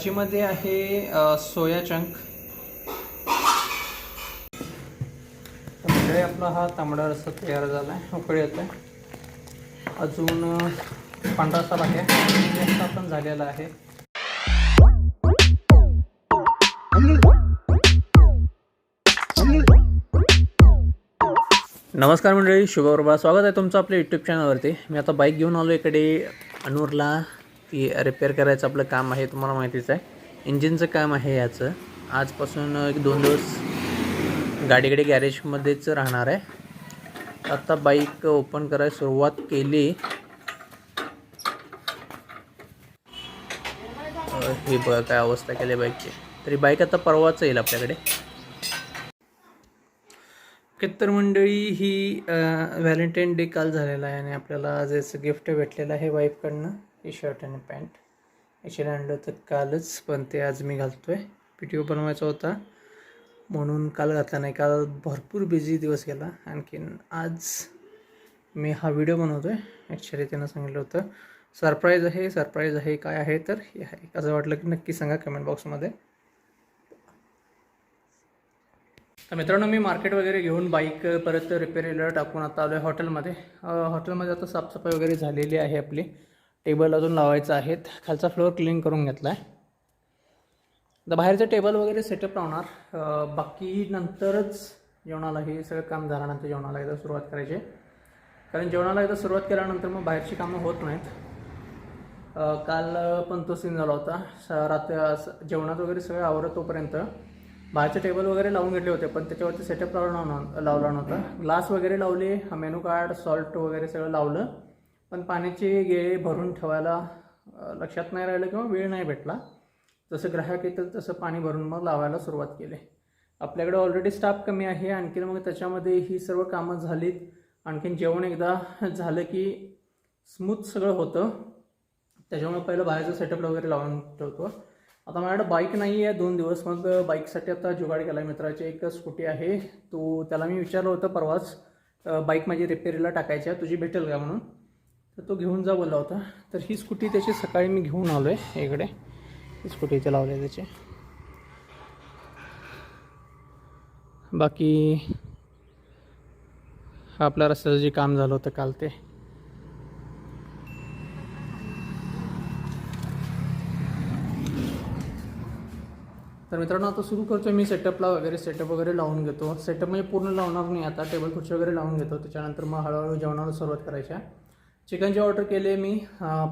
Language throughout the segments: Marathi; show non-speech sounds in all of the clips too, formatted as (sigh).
भाजीमध्ये आहे सोया चंक. म्हणजे आपला हा तांबडा रस्सा तयार झाला आहे उकळी येत आहे अजून पांढरा साप आहे. रस्सा पण झालेला आहे. नमस्कार मंडळी शुभप्रभा स्वागत आहे तुमचं आपल्या यूट्यूब चॅनलवरती मी आता बाईक घेऊन आलो इकडे अनूरला. ती रिपेअर करायचं आपलं काम आहे तुम्हाला माहितीच आहे. इंजिनचं काम आहे याचं. आजपासून एक दोन दिवस गाडीकडे गॅरेजमध्येच राहणार आहे. आता बाईक ओपन करायला सुरुवात केली. हे ही बघा काय अवस्था केली बाईकची तरी बाईक आता परवाच येईल आपल्याकडे. तर मंडळी ही व्हॅलेंटाईन डे काल झालेला आहे आणि आपल्याला जे गिफ्ट भेटलेलं आहे वाईफकडनं ही शर्ट आणि पॅन्ट. ॲक्च्युली आणलं होतं कालच पण ते आज मी घालतो आहे व्हिडिओ बनवायचा होता. म्हणून काल घातला नाही. काल भरपूर बिझी दिवस गेला. आणखीन आज मी हा व्हिडिओ बनवतो आहे ॲक्च्युली त्यांना सांगितलं होतं सरप्राईज आहे सरप्राईज आहे काय आहे तर हे आहे. असं वाटलं की नक्की सांगा कमेंट बॉक्समध्ये तर मित्रांनो मी मार्केट वगैरे घेऊन बाईक परत रिपेअरीला टाकून आता आलो आहे हॉटेलमध्ये हॉटेलमध्ये आता साफसफाई वगैरे झालेली आहे आपली. टेबल अजून लावायचं आहेत. खालचा फ्लोअर क्लीन करून घेतला आहे तर बाहेरचं टेबल वगैरे सेटअप लावणार. बाकी नंतरच जेवणाला हे सगळं काम झाल्यानंतर जेवणाला एकदा सुरुवात करायची. कारण जेवणाला एकदा सुरुवात केल्यानंतर मग बाहेरची कामं होत नाहीत. काल पण तो सीन झाला होता. स रात्र असं जेवणात वगैरे सगळं आवरत तोपर्यंत बाहेरचे टेबल वगैरे लावून घेतले होते पण त्याच्यावरती सेटअप लावला नव्हता. लावला नव्हता ग्लास वगैरे लावले मेनू कार्ड सॉल्ट वगैरे सगळं लावलं. पण पाण्याचे गेळे भरून ठेवायला लक्षात नाही राहिलं किंवा वेळ नाही भेटला. जसं ग्राहक येतं तसं पाणी भरून मग लावायला सुरुवात केली. आपल्याकडे ऑलरेडी स्टाफ कमी आहे आणखीन मग त्याच्यामध्ये ही सर्व कामं झालीत. आणखीन जेवण एकदा झालं की स्मूथ सगळं होतं. त्याच्यामुळे पहिलं बाहेरचं सेटअप वगैरे लावून ठेवतो. आता माझ्याकडे बाईक नाही आहे दोन दिवस मग बाईकसाठी आता जुगाड केला मित्राची एक स्कूटी आहे. तो त्याला मी विचारलं होतं परवाच बाईक माझी रिपेरीला टाकायची आहे. तुझी भेटेल का म्हणून? तर तो घेऊन जा बोलला होता. तर ही स्कूटी त्याची सकाळी मी घेऊन आलो आहे इकडे. ही स्कूटी इथे लावली आहे त्याची. बाकी हा आपल्या रस्त्याचं जे काम झालं होतं काल ते. तर मित्रांनो आता सुरू करतो मी सेटअपला वगैरे. सेटअप वगैरे लावून घेतो. सेटअप म्हणजे पूर्ण लावणार नाही. आता टेबल खुर्ची वगैरे लावून घेतो. त्याच्यानंतर मग हळूहळू जेवणाला सुरुवात करायची आहे. चिकनची ऑर्डर केली मी.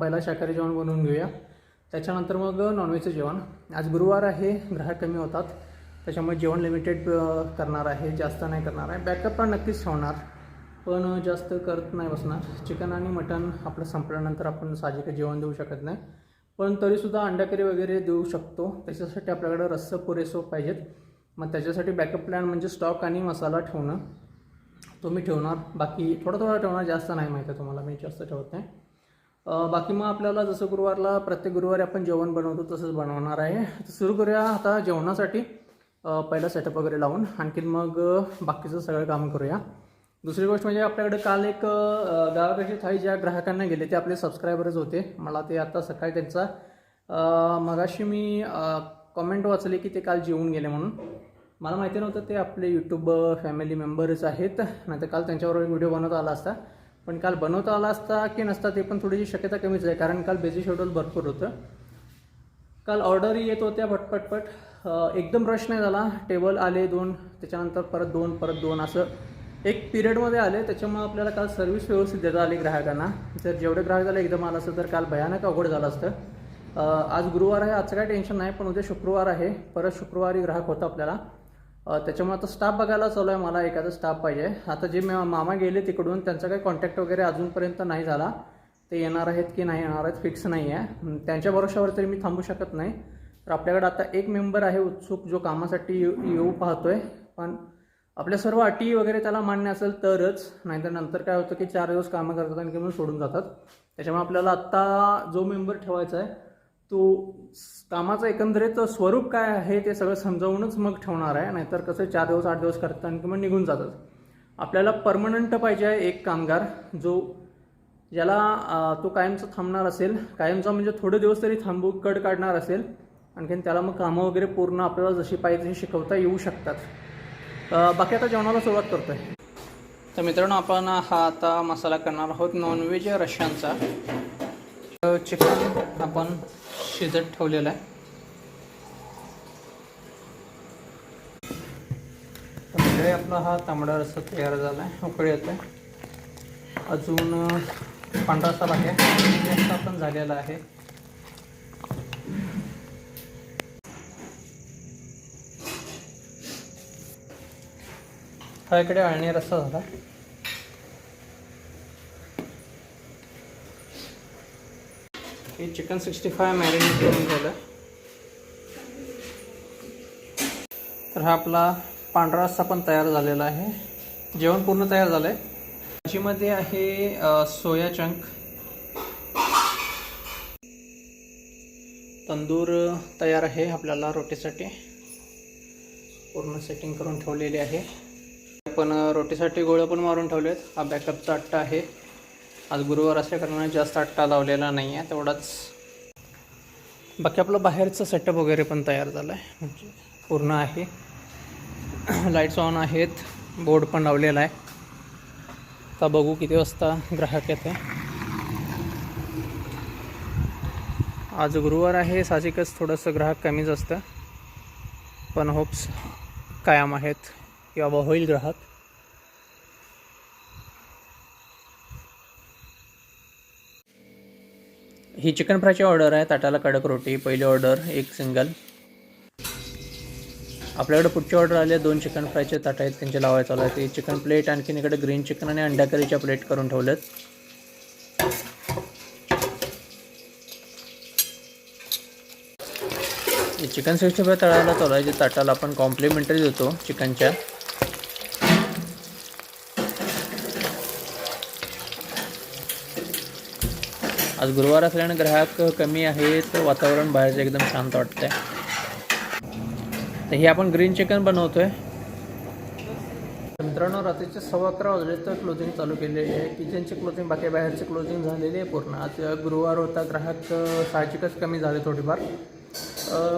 पहिला शाकाहारी जेवण बनवून घेऊया. त्याच्यानंतर मग नॉनव्हेजचं जेवण. आज गुरुवार आहे ग्राहक कमी होतात. त्याच्यामुळे जेवण लिमिटेड करणार आहे जास्त नाही करणार आहे. बॅकअप पण नक्कीच ठेवणार. पण जास्त करत नाही बसणार. चिकन आणि मटन आपलं संपल्यानंतर आपण साहजिक जेवण देऊ शकत नाही. पण तरीसुद्धा अंडाकरी वगैरे देऊ शकतो. त्याच्यासाठी आपल्याकडं रस्सं पुरेसो पाहिजेत. मग त्याच्यासाठी बॅकअप प्लॅन म्हणजे स्टॉक आणि मसाला ठेवणं. तो मी ठेवणार. बाकी थोडा थोडा ठेवणार जास्त नाही माहिती आहे तुम्हाला मी जास्त ठेवत. नाही बाकी मग आपल्याला जसं गुरुवारला प्रत्येक गुरुवारी आपण जेवण बनवतो तसंच बनवणार आहे. तर सुरू करूया आता जेवणासाठी. पहिला सेटअप वगैरे लावून आणखीन मग बाकीचं सगळं काम करूया. दुसरी गोष्ट म्हणजे आपल्याकडे काल एक गावाकडची थाळी ज्या ग्राहकांना गेले ते आपले सबस्क्रायबरच होते. मला ते आता सकाळी त्यांचा मगाशी मी कमेंट वाचले की ते काल जेवून गेले म्हणून. मला माहिती नव्हतं ते आपले यूट्यूब फॅमिली मेंबरच आहेत. नाही तर काल त्यांच्याबरोबर व्हिडिओ बनवता आला असता. पण काल बनवता आला असता की नसता ते पण थोडीशी शक्यता कमीच आहे कारण काल बिझी शेड्यूल भरपूर होतं. काल ऑर्डरही येत होत्या पटपटपट. एकदम रश नाही झाला. टेबल आले दोन त्याच्यानंतर परत दोन परत दोन असं एक पिरियडमध्ये आले. त्याच्यामुळे आपल्याला काल सर्व्हिस व्यवस्थित देता आली ग्राहकांना. जर जेवढे ग्राहक झाले एकदम आलं असतं तर काल भयानक अवघड झालं असतं. आज गुरुवार आहे आजचं काय टेन्शन नाही पण उद्या शुक्रवार आहे. परत शुक्रवारी ग्राहक होता आपल्याला. त्याच्यामुळे आता स्टाफ बघायला चालू आहे. मला एखादा स्टाफ पाहिजे. आता जे मा- मामा गेले तिकडून त्यांचा काही कॉन्टॅक्ट वगैरे अजूनपर्यंत नाही झाला. ते येणार आहेत की नाही येणार आहेत फिक्स नाही आहे. त्यांच्या भरोशावर तरी मी थांबू शकत नाही. तर आपल्याकडे आता एक मेंबर आहे उत्सुक जो कामासाठी येऊ येऊ आहे पण आपल्या सर्व अटी वगैरे त्याला मान्य असेल तरच. नाहीतर नंतर काय होतं की चार दिवस कामं करतात आणि किंवा सोडून जातात. त्याच्यामुळे आपल्याला आत्ता जो मेंबर ठेवायचा आहे तो कामाचं एकंदरीत स्वरूप काय आहे ते सगळं समजावूनच मग ठेवणार आहे नाहीतर कसं चार दिवस आठ दिवस करतात आणि किंवा निघून जातात. आपल्याला परमनंट पाहिजे आहे एक कामगार जो ज्याला तो कायमचा थांबणार असेल. कायमचा म्हणजे थोडे दिवस तरी थांबू कड काढणार असेल. आणखीन त्याला मग कामं वगैरे पूर्ण आपल्याला जशी पाहिजे तशी शिकवता येऊ शकतात. बाकी आता जेवणाला सुरुवात करतो आहे तर मित्रांनो आपण हा आता मसाला करणार आहोत नॉनव्हेज रश्यांचा चिकन आपण शिजत ठेवलेलं आहे. मंडळी आपला हा तांबडा रस्सा तयार झाला आहे. उकळी येतो आहे अजून पांढरा रस्सा बाकी आहे. पण झालेला आहे. हा इकडे अळणी रस्सा झाला. हे चिकन सिक्स्टी फाय मॅरिनेट करून ठेवलं तर हा आपला पांढरा रस्सा पण तयार झालेला आहे. जेवण पूर्ण तयार झालं आहे भाजीमध्ये आहे सोया चंक. तंदूर तयार आहे आपल्याला रोटीसाठी. पूर्ण सेटिंग करून ठेवलेली आहे. आपण रोटीसाठी गोळं पण मारून ठेवले आहेत हा बॅकअपचा अट्टा आहे. आज गुरुवार असल्याकारणाने जास्त अट्टा लावलेला नाही आहे तेवढाच. बाकी आपलं बाहेरचं सेटअप वगैरे पण तयार झालं आहे म्हणजे पूर्ण आहे. (clears throat) लाईट्स ऑन आहेत. बोर्ड पण लावलेला आहे. आता बघू किती वाजता ग्राहक येते आज गुरुवार आहे. साहजिकच थोडंसं ग्राहक कमीच असतं. पण होप्स कायम आहेत. की बाबा होईल ग्राहक. ही चिकन फ्रायची ऑर्डर आहे. ताटाला कडक रोटी पहिली ऑर्डर एक सिंगल. आपल्याकडे पुढची ऑर्डर आली आहे. दोन चिकन फ्रायचे ताट आहेत. त्यांचे लावायचं चालू आहे ते चिकन प्लेट आणखीन इकडे ग्रीन चिकन आणि अंडा करीच्या प्लेट करून ठेवलेत. चिकन सिक्स्टी फाय तळायला चालू आहे. जे ताटाला आपण कॉम्प्लिमेंटरी देतो चिकनच्या. आज गुरुवार असल्याने ग्राहक कमी आहेत वातावरण बाहेरचं एकदम शांत वाटतंय. तर हे आपण ग्रीन चिकन बनवतो आहे मित्रांनो रात्रीचे सव्वा अकरा वाजले तर क्लोजिंग चालू केलेली आहे. किचनची क्लोजिंग बाकी बाहेरची क्लोजिंग झालेली आहे पूर्ण. आज गुरुवार होता ग्राहक साहजिकच कमी झाले थोडीफार.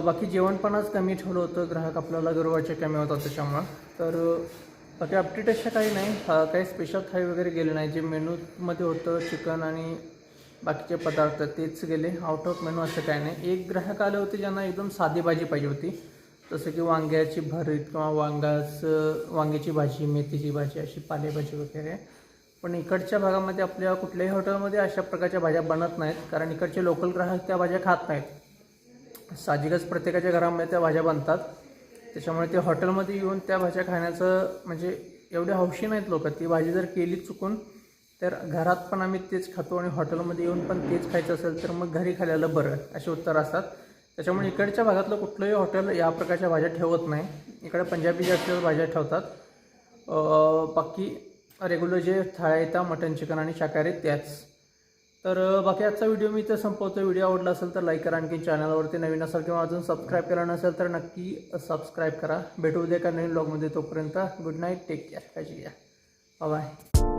बाकी जेवण पण आज कमी ठेवलं होतं. ग्राहक आपल्याला गुरुवारचे कमी होतात त्याच्यामुळं. तर बाकी अपडेट अशा काही नाही. काही स्पेशल थाळी वगैरे गेले नाही. जे मेनूमध्ये होतं चिकन आणि बाकीचे पदार्थ तेच गेले. आउट ऑफ मेनू असं काही नाही. एक ग्राहक आले होते ज्यांना एकदम साधी भाजी पाहिजे होती. जसं की वांग्याची भरीत किंवा वांगास वांग्याची भाजी मेथीची भाजी अशी पालेभाजी वगैरे. पण इकडच्या भागामध्ये आपल्या कुठल्याही हॉटेलमध्ये अशा प्रकारच्या भाज्या बनत नाहीत. कारण इकडचे लोकल ग्राहक त्या भाज्या खात नाहीत. साहजिकच प्रत्येकाच्या घरामध्ये त्या भाज्या बनतात. त्याच्यामुळे ते हॉटेलमध्ये येऊन त्या भाज्या खाण्याचं म्हणजे एवढे हौशी नाहीत लोक. ती भाजी जर केली चुकून तर घरात पण आम्ही तेच खातो आणि हॉटेलमध्ये येऊन पण तेच खायचं असेल तर मग घरी खाल्लेलं बरं असे उत्तर असतात. त्याच्यामुळे इकडच्या भागातलं कुठलंही हॉटेल या प्रकारच्या भाज्या ठेवत नाही. इकडे पंजाबी जास्त भाज्या ठेवतात. बाकी रेग्युलर जे थाळ्या येतात मटन चिकन आणि शाकाहारी त्याच. तर बाकी आजचा व्हिडिओ मी इथं संपवतो व्हिडिओ आवडला असेल तर लाईक करा. आणखी चॅनलवरती नवीन असेल किंवा अजून सबस्क्राईब केला नसेल तर नक्की सबस्क्राईब करा. भेटू उद्या का नवीन ब्लॉगमध्ये तोपर्यंत. गुड नाईट टेक केअर काळजी घ्या. बाय